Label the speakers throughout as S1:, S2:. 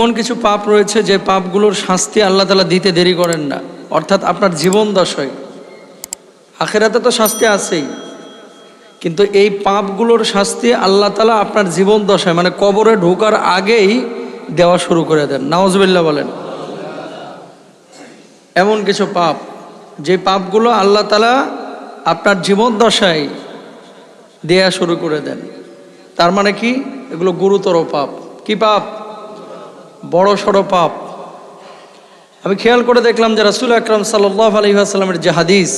S1: এমন কিছু পাপ রয়েছে যে পাপগুলোর শাস্তি আল্লাহ তালা দিতে দেরি করেন না। অর্থাৎ আপনার জীবন দশায় আখেরাতে তো শাস্তি আছেই। কিন্তু এই পাপগুলোর শাস্তি আল্লাহ তালা আপনার জীবন দশায় মানে কবরে ঢোকার আগেই দেওয়া শুরু করে দেন। নাওজবিল্লা বলেন। এমন কিছু পাপ, যে পাপগুলো আল্লাহ তালা আপনার জীবন দশায় দেয়া শুরু করে দেন। তার মানে কি? এগুলো গুরুতর পাপ। কি পাপ? বড় সড়ো পাপ। আমি খেয়াল করে দেখলাম যে রাসুল আকরাম সাল্লাহ আলহিহাস্লামের যে হাদিস,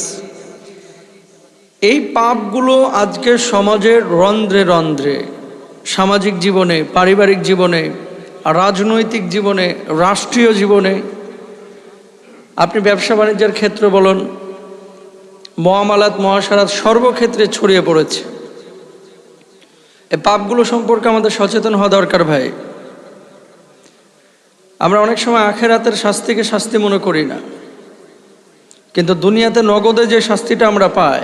S1: এই পাপগুলো আজকে সমাজের রন্ধ্রে রন্ধ্রে, সামাজিক জীবনে, পারিবারিক জীবনে, রাজনৈতিক জীবনে, রাষ্ট্রীয় জীবনে, আপনি ব্যবসা বাণিজ্যের ক্ষেত্রে বলুন, মহামালাত, মহাসারাত সর্বক্ষেত্রে ছড়িয়ে পড়েছে। এই পাপগুলো সম্পর্কে আমাদের সচেতন হওয়া দরকার ভাই। আমরা অনেক সময় আখেরাতের শাস্তিকে শাস্তি মনে করি না। কিন্তু দুনিয়াতে নগদে যে শাস্তিটা আমরা পাই,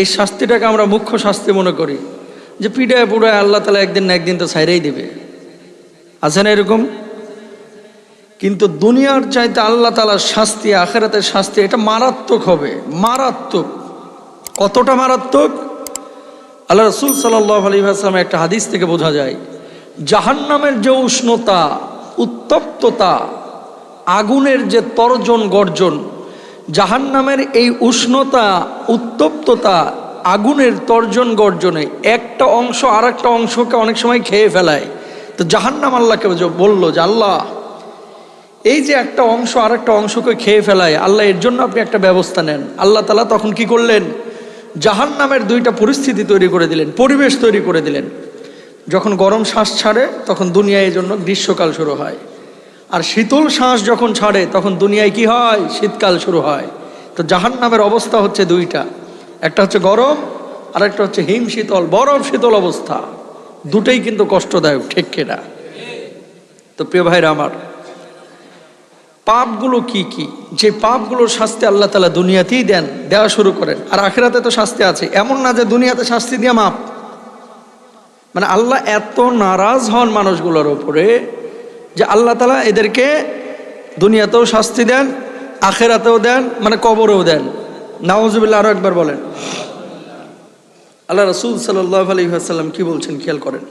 S1: এই শাস্তিটাকে আমরা মুখ্য শাস্তি মনে করি। যে পিঠায় পুড়ায় আল্লাহ তালা একদিন না একদিন তো ছাইরেই দিবে। আছে না এরকম? কিন্তু দুনিয়ার চাইতে আল্লাহ তালার শাস্তি, আখেরাতের শাস্তি, এটা মারাত্মক হবে, মারাত্মক। কতটা মারাত্মক? আল্লাহ রসুল সাল্লাহ আলী আসলামের একটা হাদিস থেকে বোঝা যায়, জাহান্নামের যে উষ্ণতা উত্তপ্ততা, আগুনের যে তর্জন গর্জন, জাহান্নামের এই উষ্ণতা, উত্তপ্ততা, আগুনের তর্জন গর্জনে একটা অংশ আর একটা অংশকে অনেক সময় খেয়ে ফেলায়। তো জাহান্নাম আল্লাহকে বলল যে, আল্লাহ, এই যে একটা অংশ আর একটা অংশকে খেয়ে ফেলায়, আল্লাহ এর জন্য আপনি একটা ব্যবস্থা নেন। আল্লাহ তালা তখন কি করলেন? জাহান নামের দুইটা পরিস্থিতি তৈরি করে দিলেন, পরিবেশ তৈরি করে দিলেন। যখন গরম শ্বাস ছাড়ে, তখন দুনিয়ায় জন্য গ্রীষ্মকাল শুরু হয়। আর শীতল শ্বাস যখন ছাড়ে, তখন দুনিয়ায় কি হয়? শীতকাল শুরু হয়। তো জাহান নামের অবস্থা হচ্ছে দুইটা। একটা হচ্ছে গরম আর একটা হচ্ছে হিম শীতল, বরফ শীতল অবস্থা। দুটোই কিন্তু কষ্টদায়ক, ঠিক কিনা তো প্রিয় ভাইরা আমার, পাপগুলো কি কি? যে পাপগুলোর শাস্তি আল্লাহ তালা দুনিয়াতেই দেন, দেওয়া শুরু করেন। আর আখেরাতে তো শাস্তি আছে। এমন না যে দুনিয়াতে শাস্তি দিয়ে মাপ। মানে আল্লাহ এত নারাজ হন মানুষগুলোর ওপরে যে আল্লাহ তালা এদেরকে দুনিয়াতেও শাস্তি দেন, আখেরাতেও দেন মানে কবরেও দেন। নাওজুবিল্লা আরও একবার বলেন। আল্লাহ রসুল সাল্লাহ আলী আসাল্লাম কি বলছেন খেয়াল করেন?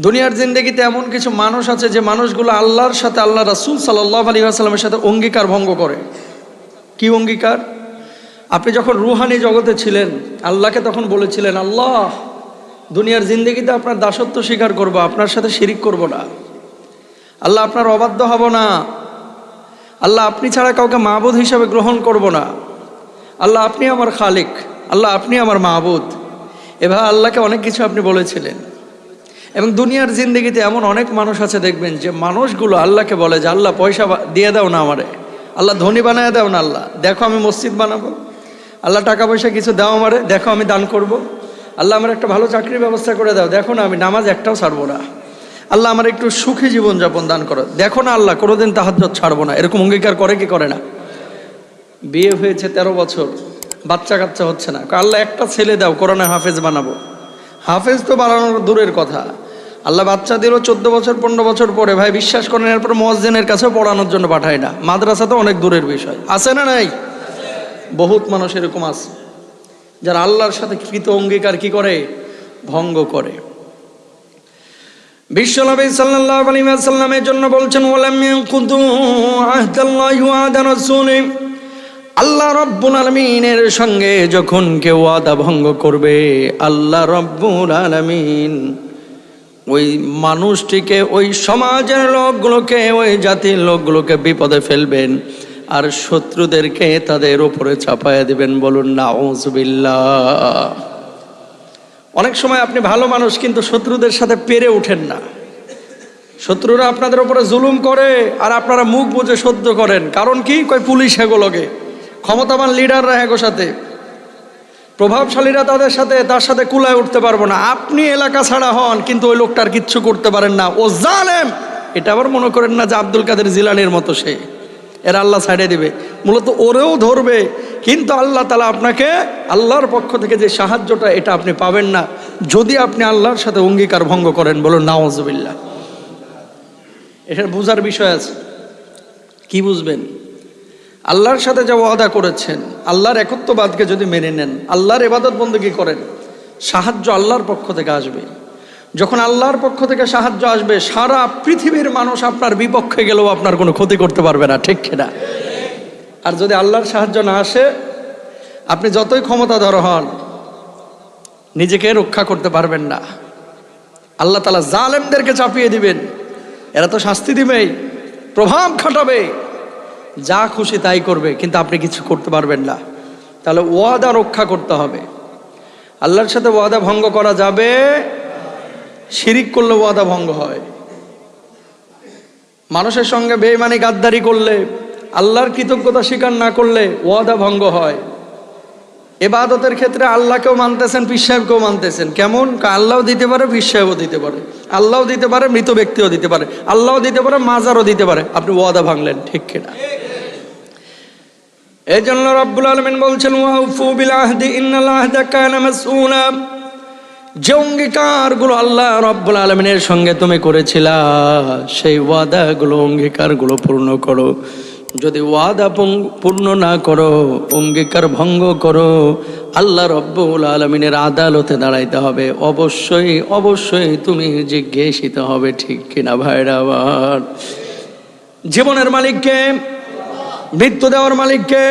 S1: দুনিয়ার জিন্দগিতে এমন কিছু মানুষ আছে যে মানুষগুলো আল্লাহর সাথে আল্লাহ রাসুল সাল্লাহ আলী আসালামের সাথে অঙ্গীকার ভঙ্গ করে। কি অঙ্গীকার? আপনি যখন রুহানি জগতে ছিলেন, আল্লাহকে তখন বলেছিলেন, আল্লাহ, দুনিয়ার জিন্দগিতে আপনার দাসত্ব স্বীকার করব, আপনার সাথে শিরিক করব না। আল্লাহ আপনার অবাধ্য হব না। আল্লাহ আপনি ছাড়া কাউকে মাহবুদ হিসাবে গ্রহণ করব না। আল্লাহ আপনি আমার খালিক, আল্লাহ আপনি আমার মাহবুদ এভাবে আল্লাহকে অনেক কিছু আপনি বলেছিলেন। এবং দুনিয়ার জিন্দগিতে এমন অনেক মানুষ আছে, দেখবেন যে মানুষগুলো আল্লাহকে বলে যে, আল্লাহ, পয়সা দিয়ে দাও না আমারে। আল্লাহ, ধনী বানায় দাও না আল্লাহ। দেখো আমি মসজিদ বানাবো। আল্লাহ টাকা পয়সা কিছু দাও আমারে, দেখো আমি দান করব। আল্লাহ আমার একটা ভালো চাকরির ব্যবস্থা করে দাও, দেখো না আমি নামাজ একটাও ছাড়বো না। আল্লাহ আমার একটু সুখী জীবনযাপন দান করো। দেখো না আল্লাহ, কোনোদিন তাহাজ ছাড়বো না। এরকম অঙ্গীকার করে কি করে না? বিয়ে হয়েছে ১৩ বছর, বাচ্চা কাচ্চা হচ্ছে না। আল্লাহ একটা ছেলে দাও করোনা হাফেজ বানাবো। হাফেজ তো বানানোর দূরের কথা। আল্লাহ বাচ্চা দিল চোদ্দ বছর, পনেরো বছর পরে। ভাই, বিশ্বাস করেন, এরপর মসজিদের কাছেও পড়ানোর জন্য পাঠায় না। মাদ্রাসা তো অনেক দূরের বিষয়। আছে না নাই? বহুত মানুষ এরকম আছে, যারা আল্লাহর সাথে কৃত অঙ্গীকার কি করে? ভঙ্গ করে। বিশ্বনবী সাল্লাহ আলী সাল্লামের জন্য বলছেন ওলাম কুদু আহদাল্লাহু আদা রাসূলি। আল্লাহ রব্বুল আলমিনের সঙ্গে যখন কেউ আদা ভঙ্গ করবে, আল্লাহ রব্বুল আলমিন ওই মানুষটিকে, ওই সমাজের লোকগুলোকে, ওই জাতির লোকগুলোকে বিপদে ফেলবেন। আর শত্রুদেরকে তাদের ওপরে চাপাইয়া দিবেন বলুন না অনেক সময় আপনি ভালো মানুষ, কিন্তু শত্রুদের সাথে পেরে ওঠেন না। শত্রুরা আপনাদের উপরে জুলুম করে, আর আপনারা মুখ বুঝে সহ্য করেন। কারণ কি? কয়, পুলিশ এগুলোকে ক্ষমতাবান লিডাররা এগো সাথে। প্রভাবশালীরা তাদের সাথে, তার সাথে কুলায় উঠতে পারব না। আপনি এলাকা ছাড়া হন, কিন্তু ওই লোকটার কিচ্ছু করতে পারেন না। ও জালেম! এটা আবার মনে করেন না যে আব্দুল কাদের জিলানির মতো সে। এরা আল্লাহ ছাড়িয়ে দেবে। মূলত ওরেও ধরবে, কিন্তু আল্লাহ তালা আপনাকে আল্লাহর পক্ষ থেকে যে সাহায্যটা, এটা আপনি পাবেন না। যদি আপনি আল্লাহর সাথে অঙ্গীকার ভঙ্গ করেন, বলুন নাওয়াজবিল্লা এখানে বোঝার বিষয় আছে। কি বুঝবেন? আল্লাহর সাথে যা ওয়াদা করেছেন, আল্লাহর একত্ববাদকে যদি মেনে নেন, আল্লাহর এবাদত বন্দী করেন, সাহায্য আল্লাহর পক্ষ থেকে আসবে। যখন আল্লাহর পক্ষ থেকে সাহায্য আসবে, সারা পৃথিবীর মানুষ আপনার বিপক্ষে গেলেও আপনার কোনো ক্ষতি করতে পারবে না, ঠিক কিনা? আর যদি আল্লাহর সাহায্য না আসে, আপনি যতই ক্ষমতাধর হন, নিজেকে রক্ষা করতে পারবেন না। আল্লাহ তালা জালেমদেরকে চাপিয়ে দিবেন। এরা তো শাস্তি দিবেই, প্রভাব খাটাবে। যা খুশি তাই করবে, কিন্তু আপনি কিছু করতে পারবেন না। তাহলে ওয়াদা রক্ষা করতে হবে। আল্লাহর সাথে ওয়াদা ভঙ্গ করা যাবে শিরিক করলে ওয়াদা ভঙ্গ হয়। মানুষের সঙ্গে বেইমানি গাদ্দারি করলে, আল্লাহর কৃতজ্ঞতা স্বীকার না করলে ওয়াদা ভঙ্গ হয়। এবাদতের ক্ষেত্রে আল্লাহকেও মানতেছেন পীর সাহেবকেও মানতেছেন। কেমন? আল্লাহও দিতে পারে পীর সাহেবও দিতে পারে। আল্লাহও দিতে পারে, মৃত ব্যক্তিও দিতে পারে। আল্লাহও দিতে পারে, মাজারও দিতে পারে। আপনি ওয়াদা ভাঙলেন, ঠিক কিনা? এই জন্য রব্বুল আলমিন বলছেন আহদি যে অঙ্গীকারগুলো আল্লাহ রব্বুল আলমিনের সঙ্গে তুমি করেছিলা, সেই ওয়াদাগুলো, অঙ্গীকারগুলো পূর্ণ করো। যদি ওয়াদা পূর্ণ না করো, অঙ্গীকার ভঙ্গ করো, আল্লাহ রব্বুল আলমিনের আদালতে দাঁড়াইতে হবে। অবশ্যই অবশ্যই তুমি জিজ্ঞেসিত হবে, ঠিক কিনা ভাইরা আবার জীবনের মালিককে মৃত্যু দেওয়ার মালিককে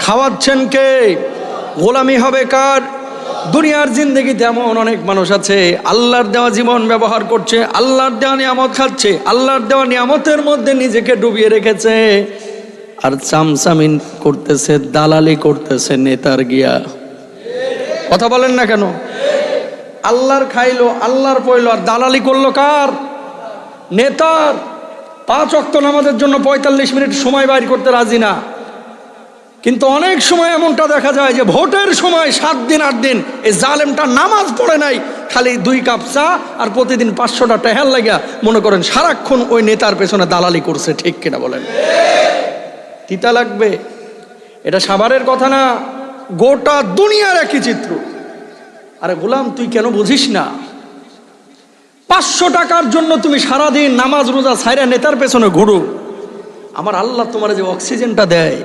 S1: খাওয়াচ্ছেন কে? গোলামি হবে কার? দুনিয়ার জিন্দগিতে এমন অনেক মানুষ আছে, আল্লাহর দেওয়া জীবন ব্যবহার করছে, আল্লাহর দেওয়া নিয়ামত খাচ্ছে, আল্লাহর দেওয়া নিয়ামতের মধ্যে নিজেকে ডুবিয়ে রেখেছে। আর চামচামিন করতেছে, দালালি করতেছে নেতার গিয়া। কথা বলেন না কেন? আল্লাহর খাইলো, আল্লাহর পইলো আর দালালি করল কার? নেতার। পাঁচ অক্ত নামাজের জন্য পঁয়তাল্লিশ মিনিট সময় বাইর করতে রাজি না। কিন্তু অনেক সময় এমনটা দেখা যায় যে ভোটের সময় সাত দিন, আট দিন এই জালেমটা নামাজ পড়ে নাই, খালি দুই কাপ চা আর প্রতিদিন পাঁচশোটা টেহাল লাগিয়া মনে করেন সারাক্ষণ ওই নেতার পেছনে দালালি করছে, ঠিক কিনা বলেন? তিতা লাগবে। এটা সাভারের কথা না, গোটা দুনিয়ার একই চিত্র। আরে গোলাম, তুই কেন বুঝিস না? পাঁচশো টাকার জন্য তুমি সারাদিন নামাজ রোজা সাইরা নেতার পেছনে ঘুরো? আমার আল্লাহ তোমার যে অক্সিজেনটা দেয়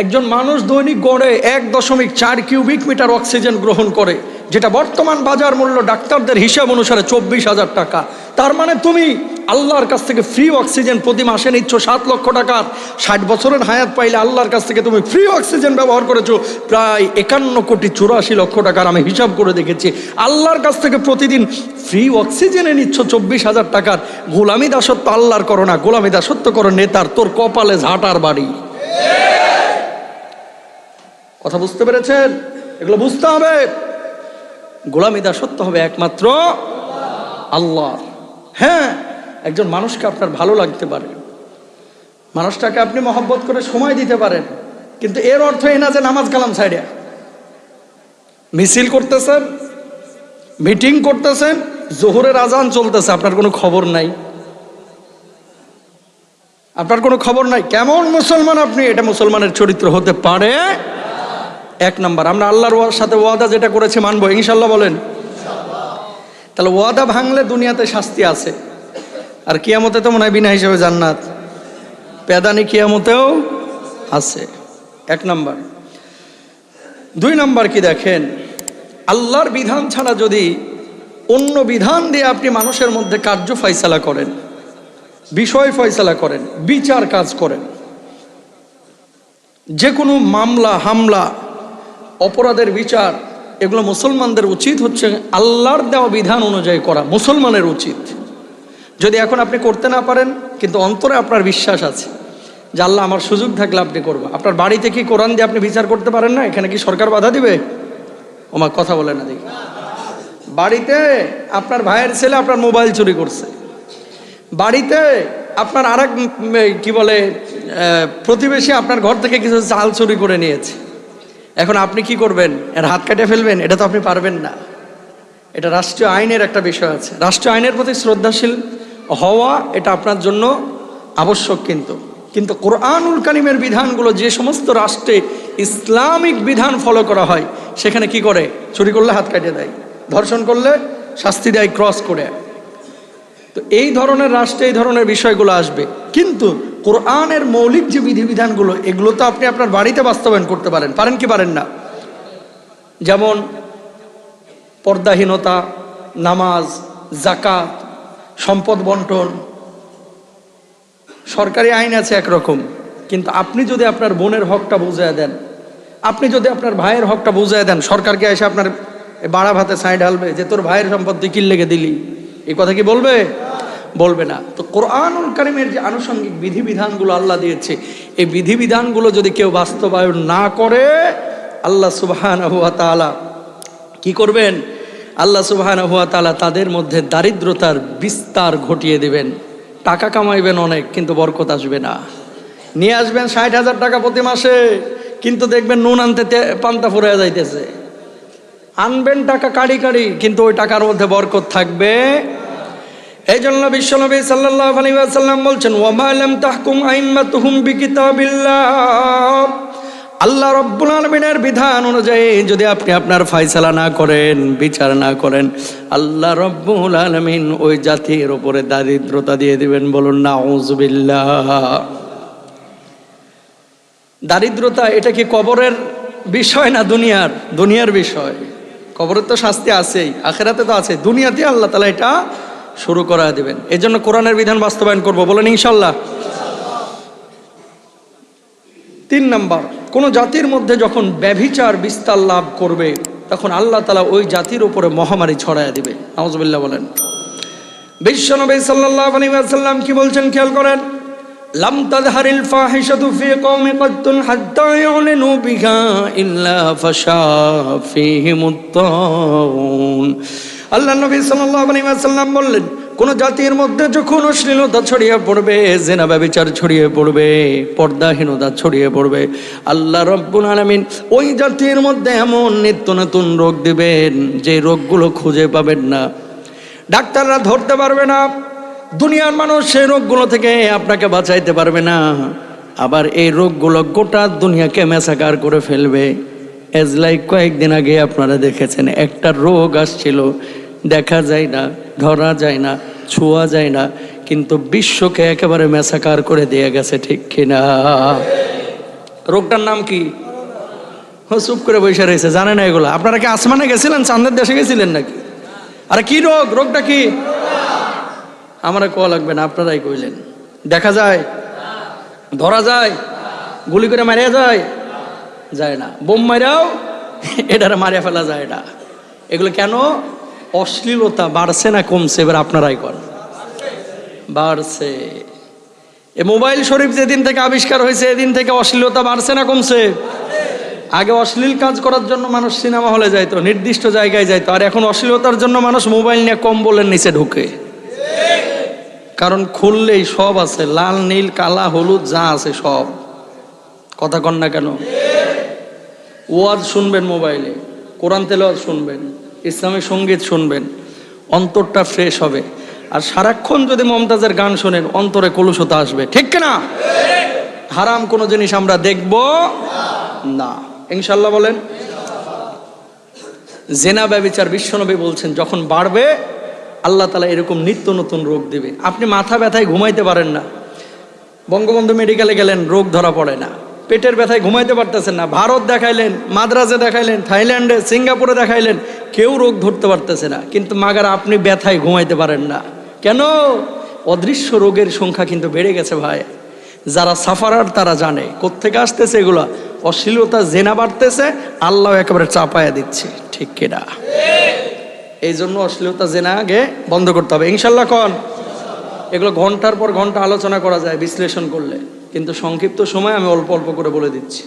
S1: একজন মানুষ দৈনিক গড়ে এক দশমিক চার কিউবিক মিটার অক্সিজেন গ্রহণ করে, যেটা বর্তমান বাজার মূল্য ডাক্তারদের হিসাব অনুসারে চব্বিশ হাজার টাকা। তার মানে তুমি আল্লাহর কাছ থেকে ফ্রি অক্সিজেন প্রতি মাসে নিচ্ছ সাত লক্ষ টাকার ষাট বছরের হায়াত পাইলে আল্লাহর কাছ থেকে তুমি ফ্রি অক্সিজেন ব্যবহার করেছ। প্রায় একান্ন কোটি চুরাশি লক্ষ টাকার আমি হিসাব করে দেখেছি। আল্লাহর কাছ থেকে প্রতিদিন ফ্রি অক্সিজেনে নিচ্ছ চব্বিশ হাজার টাকার। গোলামি দাসত্ব আল্লাহর করো না গোলামি দাসত্ব করো নেতার, তোর কপালে ঝাঁটার বাড়ি। কথা বুঝতে পেরেছেন? এগুলো বুঝতে হবে। গোলামি দাসত্ব হবে একমাত্র আল্লাহ। হ্যাঁ একজন মানুষকে আপনার ভালো লাগতে পারে। মানুষটাকে আপনি মহব্বত করে সময় দিতে পারেন। কিন্তু এর অর্থ এই না যে নামাজ কালাম সাইডে মিছিল করতেছেন, মিটিং করতেছেন, জোহরের আজান চলতেছে, আপনার কোনো খবর নাই। আপনার কোনো খবর নাই। কেমন মুসলমান আপনি? এটা মুসলমানের চরিত্র হতে পারে এক নম্বর। আমরা আল্লাহর সাথে ওয়াদা যেটা করেছি মানবো ইনশাল্লাহ বলেন। তাহলে ওয়াদা ভাঙলে দুনিয়াতে শাস্তি আছে। আর কিয়ামতে তো মনে হয় বিনা হিসেবে জান্নাত। পেদানি কিয়ামতেও আছে। এক নম্বর। দুই নম্বর কি দেখেন? আল্লাহর বিধান ছাড়া যদি অন্য বিধান দিয়ে আপনি মানুষের মধ্যে কার্য ফয়সালা করেন, বিষয় ফয়সালা করেন, বিচার কাজ করেন যে কোনো মামলা, হামলা অপরাধের বিচার এগুলো মুসলমানদের উচিত হচ্ছে আল্লাহর দেওয়া বিধান অনুযায়ী করা মুসলমানের উচিত। যদি এখন আপনি করতে না পারেন কিন্তু অন্তরে আপনার বিশ্বাস আছে যে আল্লাহ আমার সুযোগ থাকলে আপনি করব। আপনার বাড়িতে কি কোরআন দিয়ে আপনি বিচার করতে পারেন না? এখানে কি সরকার বাধা দিবে? ওমা কথা বলে না দেখি। বাড়িতে আপনার ভাইয়ের ছেলে আপনার মোবাইল চুরি করছে। বাড়িতে আপনার উম, কি বলে প্রতিবেশী আপনার ঘর থেকে কিছু চাল চুরি করে নিয়েছে। এখন আপনি কি করবেন? এর হাত কাটে ফেলবেন? এটা তো আপনি পারবেন না। এটা রাষ্ট্রীয় আইনের একটা বিষয় আছে। রাষ্ট্রীয় আইনের প্রতি শ্রদ্ধাশীল হওয়া এটা আপনার জন্য আবশ্যক কিন্তু। কিন্তু কোরআনুল কারিমের বিধানগুলো যে সমস্ত রাষ্ট্রে ইসলামিক বিধান ফলো করা হয়, সেখানে কি করে? চুরি করলে হাত কাটিয়ে দেয়। ধর্ষণ করলে শাস্তি দেয় ক্রস করে। তো এই ধরনের রাষ্ট্রে এই ধরনের বিষয়গুলো আসবে। কিন্তু কোরআনের মৌলিক যে বিধিবিধানগুলো, এগুলো তো আপনি আপনার বাড়িতে বাস্তবায়ন করতে পারেন। পারেন কি পারেন না? যেমন পর্দাহীনতা, নামাজ জাকাত সম্পদ বন্টন, সরকারি আইন আছে একরকম, কিন্তু আপনি যদি আপনার বোনের হকটা বুঝিয়ে দেন, আপনি যদি আপনার ভাইয়ের হকটা বুঝিয়ে দেন, সরকারকে এসে আপনার বাড়া ভাতে সাইড ঢালবে যে তোর ভাইয়ের সম্পদ তুই কিল লেগে দিলি এই কথা কি বলবে? বলবে না। তো কোরআনুল কারিমের যে আনুষঙ্গিক বিধিবিধানগুলো আল্লাহ দিয়েছে, এই বিধিবিধানগুলো যদি কেউ বাস্তবায়ন না করে, আল্লাহ সুবাহান সুবহান তাআলা কি করবেন? আল্লাহ সুবহান হুয়া তালা তাদের মধ্যে দারিদ্রতার বিস্তার ঘটিয়ে দেবেন। টাকা কামাইবেন অনেক, কিন্তু বরকত আসবে না। নিয়ে আসবেন ষাট হাজার টাকা প্রতি মাসে, কিন্তু দেখবেন নুন আনতে পান্তা ফুরে যাইতেছে। আনবেন টাকা কাড়ি কাড়ি, কিন্তু ওই টাকার মধ্যে বরকত থাকবে এই জন্য বিশ্বনবী সাল্লাহ আলী বলছেন ওয়ামালাম তাহকুম আইম্মাতুহুম বিকিতাবিল্লাহ। আল্লাহ রব্বুল আলমিনের বিধান অনুযায়ী যদি আপনি আপনার ফায়সালা না করেন, বিচার না করেন, আল্লাহ রব্বুল আলমিন ওই জাতির ওপরে দারিদ্রতা দিয়ে দিবেন বলুন না দারিদ্রতা এটা কি কবরের বিষয় না দুনিয়ার? দুনিয়ার বিষয়। কবরের তো শাস্তি আছেই, আখেরাতে তো আছে। দুনিয়াতে আল্লাহ তালা এটা শুরু করা দেবেন। জন্য কোরআনের বিধান বাস্তবায়ন করব। বলেন, ইনশাল্লাহ। তিন নাম্বার, কোন জাতির মধ্যে যখন ব্যভিচার বিস্তার লাভ করবে, তখন আল্লাহ তালা ওই জাতির উপরে মহামারী ছড়ায় দিবে। নওয়াজবিল্লাহ বলেন। বিশ্বনবী সাল্লাল্লাহু আলাইহি ওয়াসাল্লাম কি বলছেন খেয়াল করেন? লাম আল্লাহ নবী ওয়াসাল্লাম বললেন, কোন জাতির মধ্যে যখন অশ্লীলতা ছড়িয়ে পড়বে জেনা ব্যবিচার ছড়িয়ে পড়বে, পর্দাহীনতা ছড়িয়ে পড়বে, আল্লাহ রব্বুল আলামিন ওই জাতির মধ্যে এমন নিত্য নতুন রোগ দিবেন যে রোগগুলো খুঁজে পাবেন না। ডাক্তাররা ধরতে পারবে না, দুনিয়ার মানুষ সেই রোগগুলো থেকে আপনাকে বাঁচাইতে পারবে না। আবার এই রোগগুলো গোটা দুনিয়াকে মেসাকার করে ফেলবে। এজ লাইক কয়েকদিন আগে আপনারা দেখেছেন, একটা রোগ আসছিল দেখা যায় না, ধরা যায় না, ছোঁয়া যায় না, কিন্তু বিশ্বকে একেবারে মেসাকার করে দিয়ে গেছে ঠিক কিনা। রোগটার নাম কি? চুপ করে বসে রয়েছে, জানে না এগুলো। আপনারা কি আসমানে গেছিলেন, চান্দের দেশে গেছিলেন নাকি? আরে কি রোগ? রোগটা কি? আমার কোয়া লাগবে না, আপনারাই কইলেন। দেখা যায়? ধরা যায়? গুলি করে মারিয়া যায়? যায় না। বোম মারাও এটারে মারিয়া ফেলা যায় না। এগুলো কেন? অশ্লীলতা বাড়ছে না কমছে? এবার আপনারাই কর বাড়ছে। এ মোবাইল শরীফ যেদিন থেকে আবিষ্কার হয়েছে, এদিন থেকে অশ্লীলতা বাড়ছে না কমছে? আগে অশ্লীল কাজ করার জন্য মানুষ সিনেমা হলে যাইতো, নির্দিষ্ট জায়গায় যাইতো। আর এখন অশ্লীলতার জন্য মানুষ মোবাইল নিয়ে কম্বলের নিচে ঢুকে। কারণ খুললেই সব আছে, লাল, নীল, কালা, হলুদ, যা আছে সব। কথা কন না কেন? ওয়াজ শুনবেন মোবাইলে, কোরআন তেলাওয়াজ শুনবেন। ইসলামী সংগীত শুনবেন, অন্তরটা ফ্রেশ হবে। আর সারাক্ষণ যদি মমতাজের গান শোনেন, অন্তরে কলুষতা আসবে। ঠিক না হারাম কোনো জিনিস আমরা দেখব না। ইনশাল্লাহ বলেন, জেনা ব্যবিচার বিশ্বনবী বলছেন, যখন বাড়বে, আল্লাহ তালা এরকম নিত্য নতুন রোগ দেবে। আপনি মাথা ব্যথায় ঘুমাইতে পারেন না। বঙ্গবন্ধু মেডিকেলে গেলেন, রোগ ধরা পড়ে না। পেটের ব্যথায় ঘুমাইতে পারতেছেন না। ভারত দেখাইলেন, মাদ্রাজে দেখাইলেন, থাইল্যান্ডে, সিঙ্গাপুরে দেখাইলেন কেউ রোগ ধরতে পারতেছে না, কিন্তু মাগার আপনি ব্যথায় ঘুমাইতে পারেন না। কেন? অদৃশ্য রোগের সংখ্যা কিন্তু বেড়ে গেছে ভাই। যারা সাফারার তারা জানে, কোত্থেকে আসতেছে এগুলা? অশ্লীলতা, জেনা বাড়তেছে, আল্লাহ একেবারে চাপায়া দিচ্ছে, ঠিক কিনা এই জন্য অশ্লীলতা, জেনা আগে বন্ধ করতে হবে। ইনশাল্লাহ কন। এগুলো ঘণ্টার পর ঘণ্টা আলোচনা করা যায়, বিশ্লেষণ করলে। কিন্তু সংক্ষিপ্ত সময় আমি অল্প অল্প করে বলে দিচ্ছি।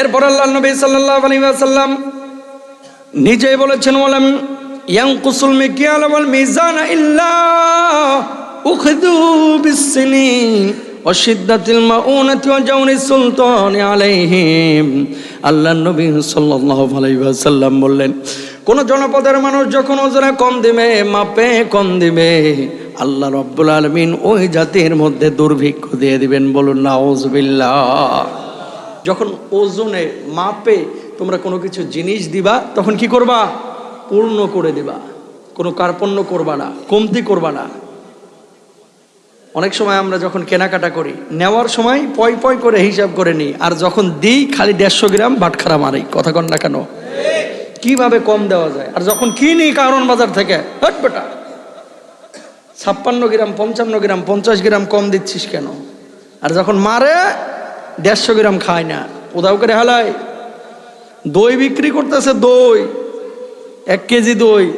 S1: এরপর আল্লাহ নবী সাল্লাল্লাহু আলাইহি ওয়াসাল্লাম নিজেই বলেছেন ইয়ানকুসুল মিকিয়াল ওয়াল মিজান উখদু সুলতান আলাইহিম। আল্লাহ বললেন, কোন জনপদের মানুষ যখন ওজনে কম দিবে, মাপে কম দিবে, আল্লাহ রব্বুল আলমিন ওই জাতির মধ্যে দুর্ভিক্ষ দিয়ে দিবেন বলুন না যখন ওজনে মাপে তোমরা কোনো কিছু জিনিস দিবা, তখন কি করবা? পূর্ণ করে দিবা। কোনো কার্পণ্য করবা না, কমতি করবা না। অনেক সময় আমরা যখন কেনাকাটা করি, নেওয়ার সময় পয় পয় করে হিসাব করে নিই, আর যখন দিই খালি দেড়শো গ্রাম বাটখারা মারি কথা কন না কেন? কীভাবে কম দেওয়া যায়? আর যখন কিনি কারণ বাজার থেকে ছাপ্পান্ন গ্রাম, পঞ্চান্ন গ্রাম, পঞ্চাশ গ্রাম কম দিচ্ছিস কেন? আর যখন মারে, দেড়শো গ্রাম খায় না। উদাও করে হালায়। দই বিক্রি করতেছে দই, এক কেজি দই,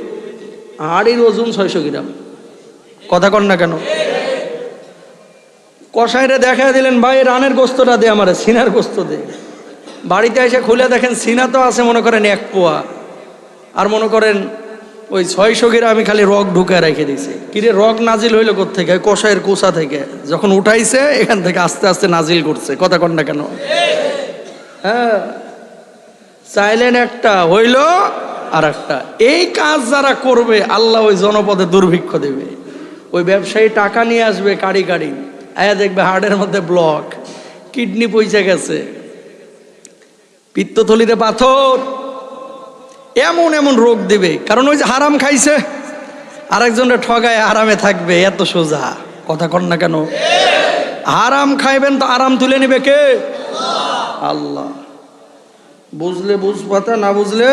S1: হাড়ির ওজন ছয়শো গ্রাম। কথা কন না কেন? কষাইরে দেখা দিলেন, ভাই, রানের গোস্তটা দে আমার, সিনার গোস্ত দে। বাড়িতে এসে খুলে দেখেন, সিনা তো আছে, মনে করেন, এক পোয়া। আর মনে করেন, ওই ছয়শো আমি খালি রক ঢুকে রেখে দিয়েছি। কিরে, রক নাজিল হইল থেকে কষাইয়ের কোষা থেকে। যখন উঠাইছে, এখান থেকে আস্তে আস্তে নাজিল করছে। কথা কন না কেন? হ্যাঁ। চাইলেন একটা, হইল আর একটা এই কাজ যারা করবে, আল্লাহ ওই জনপদে দুর্ভিক্ষ দেবে। ওই ব্যবসায়ী টাকা নিয়ে আসবে কাড়ি কাড়ি আয়া দেখবে হার্টের মধ্যে ব্লক কিডনি পয়সা গেছে। পিত্তথলিতে পাথর। এমন এমন রোগ দেবে। কারণ ওই যে হারাম খাইছে, আরেকজনের ঠগায় আরামে থাকবে, এত সোজা। কথা কর না কেন? হারাম খাইবেন তো আরাম তুলে নিবে কে? আল্লাহ। বুঝলে বুঝ বুঝপাতা, না বুঝলে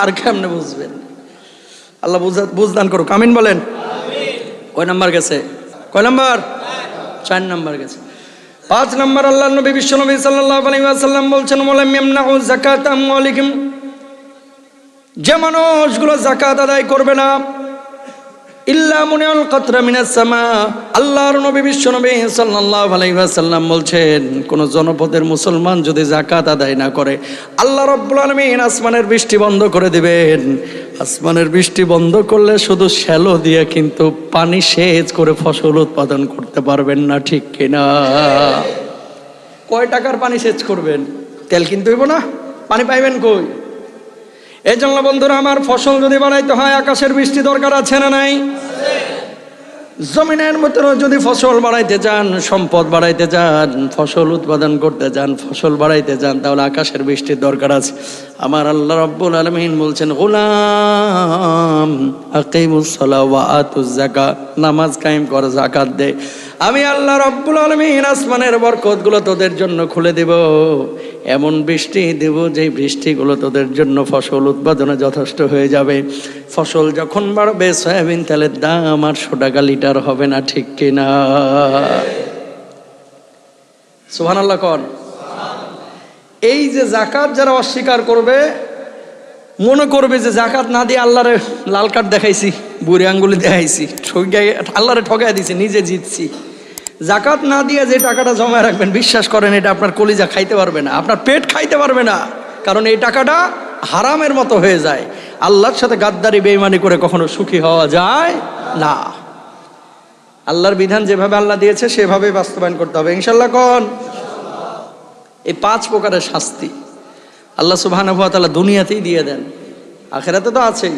S1: আর কেমনে বুঝবেন? আল্লাহ বুঝা, বুঝদান করুক, আমিন বলেন। কয় নাম্বার গেছে? কয় নাম্বার? চার নাম্বার গেছে। পাঁচ নাম্বার আল্লাহ নবী, বিশ্ব নবী ওয়াসাল্লাম বলছেন যে মানুষগুলো যাকাত আদায় করবে না আল্লাহর নবী বিশ্ব নবী সাল্লাল্লাহু আলাইহি ওয়াসাল্লাম বলছেন, কোন জনপদের মুসলমান যদি যাকাত আদায় না করে, আল্লাহ রাব্বুল আলামিন আসমানের বৃষ্টি বন্ধ করে দিবেন। আসমানের বৃষ্টি বন্ধ করলে শুধু শ্যালো দিয়ে কিন্তু পানি সেচ করে ফসল উৎপাদন করতে পারবেন না, ঠিক কিনা? কয় টাকার পানি সেচ করবেন? তেল কিনতে হইব না? পানি পাইবেন কই? এই জন্য বন্ধুরা, আমার ফসল যদি বানাইতে হয়, আকাশের বৃষ্টি দরকার আছে না নাই? জমিনের মতো যদি ফসল বাড়াইতে চান সম্পদ বাড়াইতে চান ফসল উৎপাদন করতে চান ফসল বাড়াইতে চান তাহলে আকাশের বৃষ্টির দরকার আছে। আমার আল্লাহ রব্বুল আলমিন বলছেন, গোলাম আকিমুসলা ওয়া আতুজ জাকাত নামাজ কায়েম কর জাকাত দে। আমি আল্লাহ রব্বুল আলমিন আসমানের বরকতগুলো তোদের জন্য খুলে দেব। এমন বৃষ্টি দেব যে বৃষ্টিগুলো তোদের জন্য ফসল উৎপাদনে যথেষ্ট হয়ে যাবে। ফসল যখন বাড়বে, সয়াবিন তেলের দাম আটশো টাকা লিটার হবে না, ঠিক কিনা সুহান আল্লাহ কন। এই যে জাকাত যারা অস্বীকার করবে মনে করবে যে জাকাত না দিয়ে আল্লাহরে লাল কার্ড দেখাইছি, বুড়ি আঙ্গুলি দেখাইছি ঠগাই আল্লাহরে ঠগাই দিছি, নিজে জিতছি। জাকাত না দিয়ে যে টাকাটা জমা রাখবেন, বিশ্বাস করেন, এটা আপনার কলিজা খাইতে পারবে না, আপনার পেট খাইতে পারবে না, কারণ এই টাকাটা হারামের মতো হয়ে যায়। আল্লাহর সাথে গাদ্দারি বেইমানি করে কখনো সুখী হওয়া যায় না। আল্লাহর বিধান যেভাবে আল্লাহ দিয়েছে সেভাবে বাস্তবায়ন করতে হবে। ইনশাল্লাহ কন? এই পাঁচ প্রকারের শাস্তি। আল্লাহ সুবাহ দুনিয়াতেই দিয়ে দেন। আখেরাতে তো আছেই।